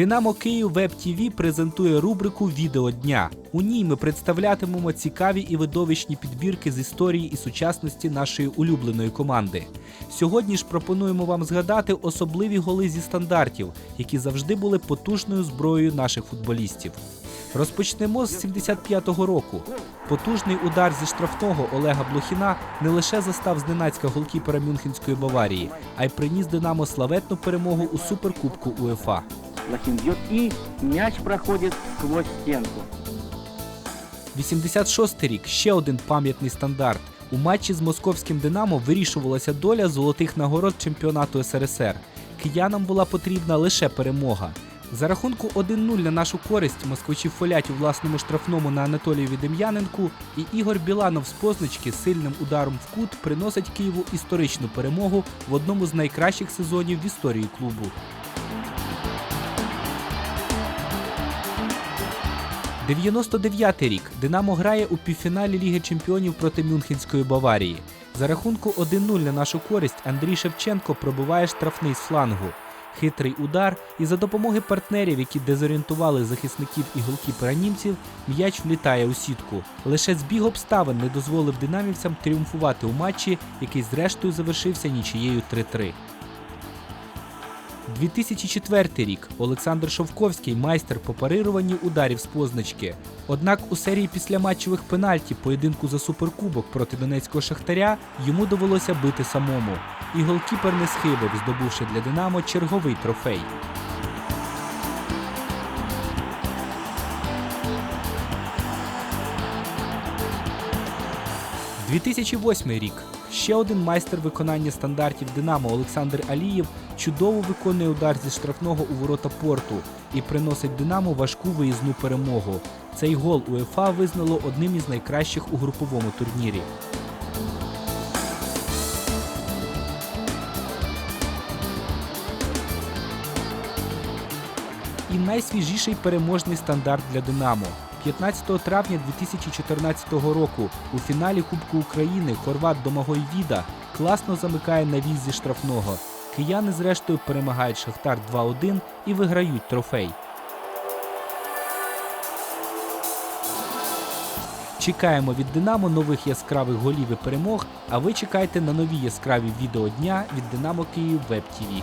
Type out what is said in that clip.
Динамо Київ Веб ТВ презентує рубрику Відео дня. У ній ми представлятимемо цікаві і видовищні підбірки з історії і сучасності нашої улюбленої команди. Сьогодні ж пропонуємо вам згадати особливі голи зі стандартів, які завжди були потужною зброєю наших футболістів. Розпочнемо з 75-го року. Потужний удар зі штрафного Олега Блохіна не лише застав зненацька голкіпера Мюнхенської Баварії, а й приніс Динамо славетну перемогу у суперкубку УЄФА. Лохин бьет и мяч проходит сквозь стенку. 86-й рік ще один пам'ятний стандарт. У матчі з московським Динамо вирішувалася доля золотих нагород чемпіонату СРСР. Киянам була потрібна лише перемога. За рахунку 1-0 на нашу користь москвичі фолять у власному штрафному на Анатолієві Дем'яненку, і Ігор Біланов з позначки сильним ударом в кут приносить Києву історичну перемогу в одному з найкращих сезонів в історії клубу. 99-й рік Динамо грає у півфіналі Ліги Чемпіонів проти Мюнхенської Баварії. За рахунку 1-0 на нашу користь Андрій Шевченко пробиває штрафний з флангу. Хитрий удар, і за допомоги партнерів, які дезорієнтували захисників і голкіпера німців, м'яч влітає у сітку. Лише збіг обставин не дозволив динамівцям тріумфувати у матчі, який зрештою завершився нічиєю 3-3. 2004 рік Олександр Шовковський майстер по парируванні ударів з позначки. Однак у серії післяматчевих пенальті поєдинку за суперкубок проти донецького шахтаря йому довелося бити самому. І голкіпер не схибив, здобувши для Динамо черговий трофей. – 2008 рік. Ще один майстер виконання стандартів Динамо Олександр Алієв чудово виконує удар зі штрафного у ворота порту і приносить Динамо важку виїзну перемогу. Цей гол УЄФА визнало одним із найкращих у груповому турнірі. І найсвіжіший переможний стандарт для Динамо. 15 травня 2014 року у фіналі Кубку України хорват Домагой Віда класно замикає навіз зі штрафного. Кияни зрештою перемагають Шахтар 2-1 і виграють трофей. Чекаємо від Динамо нових яскравих голів і перемог. А ви чекайте на нові яскраві відео дня від Динамо Київ Веб ТВ.